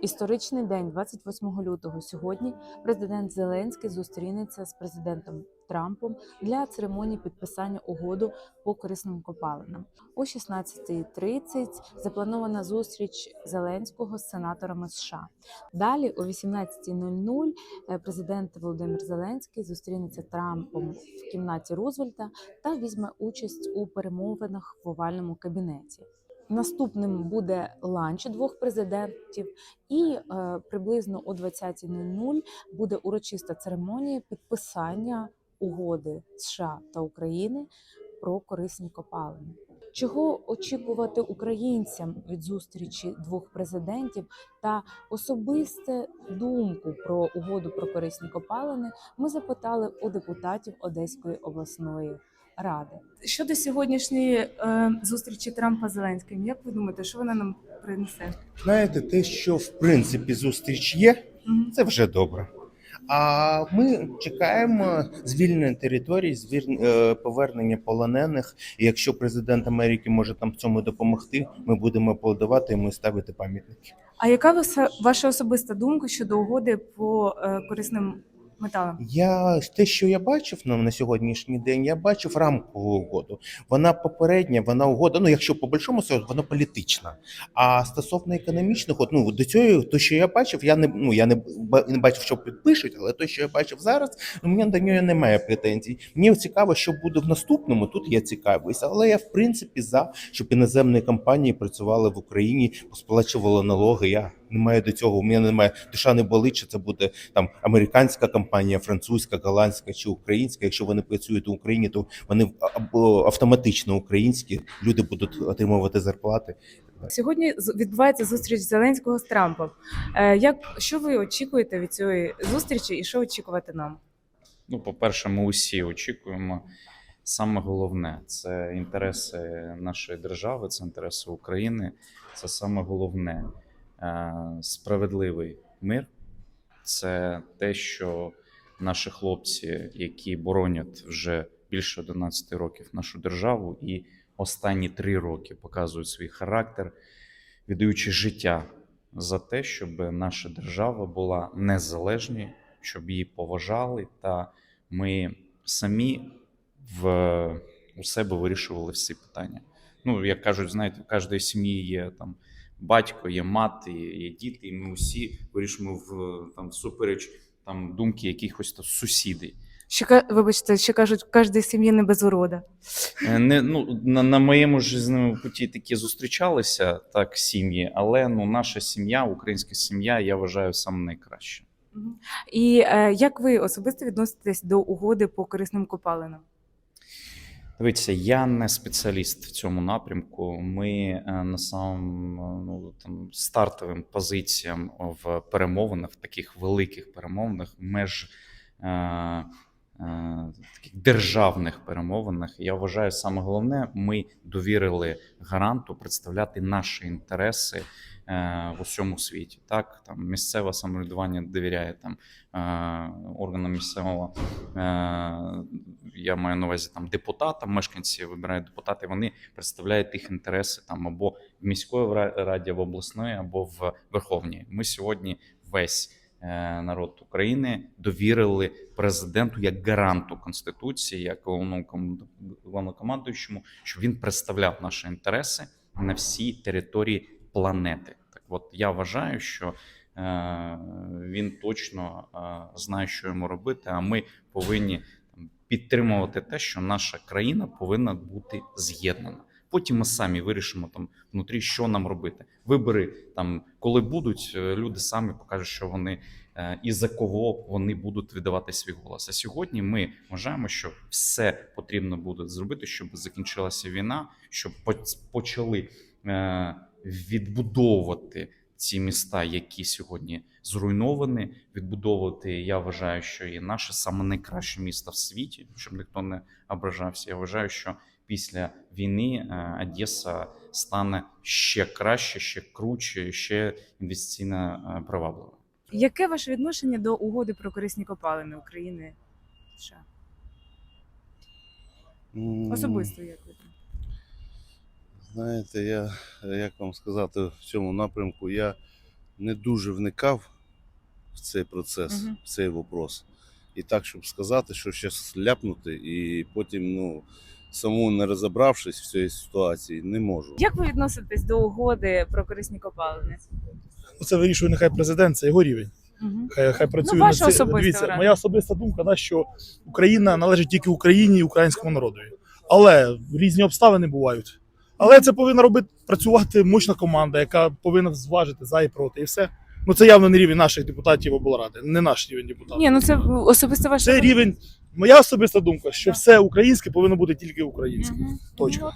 Історичний день, 28 лютого. Сьогодні президент Зеленський зустрінеться з президентом Трампом для церемонії підписання угоду по корисним копалинам. О 16.30 запланована зустріч Зеленського з сенаторами США. Далі о 18.00 е, президент Володимир Зеленський зустрінеться Трампом в кімнаті Рузвельта та візьме участь у перемовинах в овальному кабінеті. Наступним буде ланч двох президентів, і е, приблизно о 20.00 буде урочиста церемонія підписання угоди США та України про корисні копалини. Чого очікувати українцям від зустрічі двох президентів та особисте думку про угоду про корисні копалини ми запитали у депутатів Одеської обласної ради. Щодо сьогоднішньої е, зустрічі Трампа з Зеленським, як ви думаєте, що вона нам принесе? Знаєте, те, що в принципі зустріч є, Мгм. це вже добре. А ми чекаємо звільнення територій, звіль- е, повернення полонених. І якщо президент Америки може там в цьому допомогти, ми будемо аплодувати йому і ставити пам'ятники. А яка ваша, ваша особиста думка щодо угоди по е, корисним металам? Я те, що я бачив на, на сьогоднішній день, я бачив рамкову угоду. Вона попередня, вона угода. Ну, якщо по большому суду, вона політична. А стосовно економічних, от, ну до цього, то що я бачив, я не ну я не, не бачив, що підпишуть, але те, що я бачив зараз, ну мені до нього немає претензій. Мені цікаво, що буде в наступному. Тут я цікавився, але я в принципі за щоб іноземні компанії працювали в Україні, сплачували налоги. Я не маю до цього. У мене немає душа не болить, чи це буде там американська компанія, французька, голландська чи українська. Якщо вони працюють в Україні, то вони або автоматично українські люди будуть отримувати зарплати. Сьогодні відбувається зустріч Зеленського з Трампом. Е, Як що ви очікуєте від цієї зустрічі, і що очікувати нам? Ну, по-перше, ми усі очікуємо. Саме головне це інтереси нашої держави, це інтереси України. Це саме головне справедливий мир. Це те, що наші хлопці, які боронять вже більше 11 років нашу державу, і останні три роки показують свій характер, віддаючи життя за те, щоб наша держава була незалежною, щоб її поважали, та ми самі в у себе вирішували всі питання. Ну, як кажуть, знаєте, в кожної сім'ї є там батько, є мати, є діти, і ми усі вирішуємо в там всупереч там думки якихось там сусідів. Ка- вибачте, ще кажуть, в кожній сім'ї не без урода. Е, Не, ну, на, на моєму жизненному путі такі зустрічалися так сім'ї, але ну, наша сім'я, українська сім'я, я вважаю саме найкраще. І е, як ви особисто відноситесь до угоди по корисним копалинам? Дивіться, я не спеціаліст в цьому напрямку. Ми е, на самим ну, там, стартовим позиціям в перемовинах, в таких великих перемовинах, меж е, е, таких державних перемовинах. Я вважаю, саме головне, ми довірили гаранту представляти наші інтереси е, в усьому світі. Так, там місцеве самоврядування довіряє там е, органам місцевого. Е, я маю на увазі там депутатам, мешканці вибирають депутати, вони представляють їх інтереси там або в міської раді, або обласної, або в Верховній. Ми сьогодні весь е, народ України довірили президенту як гаранту конституції, як головнокомандуючому, щоб він представляв наші інтереси на всій території планети. Так, от я вважаю, що е, він точно е, знає, що йому робити. А ми повинні там, підтримувати те, що наша країна повинна бути з'єднана. Потім ми самі вирішимо там внутрі, що нам робити. Вибори там, коли будуть, е, люди самі покажуть, що вони і за кого вони будуть віддавати свій голос. А сьогодні ми вважаємо, що все потрібно буде зробити, щоб закінчилася війна, щоб почали відбудовувати ці міста, які сьогодні зруйновані, відбудовувати. Я вважаю, що і наше саме найкраще місто в світі, щоб ніхто не ображався. Я вважаю, що після війни е, Одеса стане ще краще, ще круче, ще інвестиційно е, привабливо. Яке ваше відношення до угоди про корисні копалини України? США? Особисто як ви? Знаєте, я як вам сказати в цьому напрямку, я не дуже вникав в цей процес, Мгм. в цей вопрос. І так, щоб сказати, що щось ляпнути, і потім, ну, саму не розібравшись в цій ситуації, не можу. Як ви відноситесь до угоди про корисні копалини? Ну, це вирішує нехай президент, це його рівень. Угу. Хай, хай працює Ну, ваша над Дивіться, моя особиста думка, да, що Україна належить тільки Україні і українському народові. Але різні обставини бувають. Але це повинна робити працювати мощна команда, яка повинна зважити за і проти, і все. Ну це явно не рівень наших депутатів облради, не наш рівень депутатів. Ні, ну це особисто ваше Це рівень. Моя особиста думка, що все українське повинно бути тільки українське. Точка. Ну,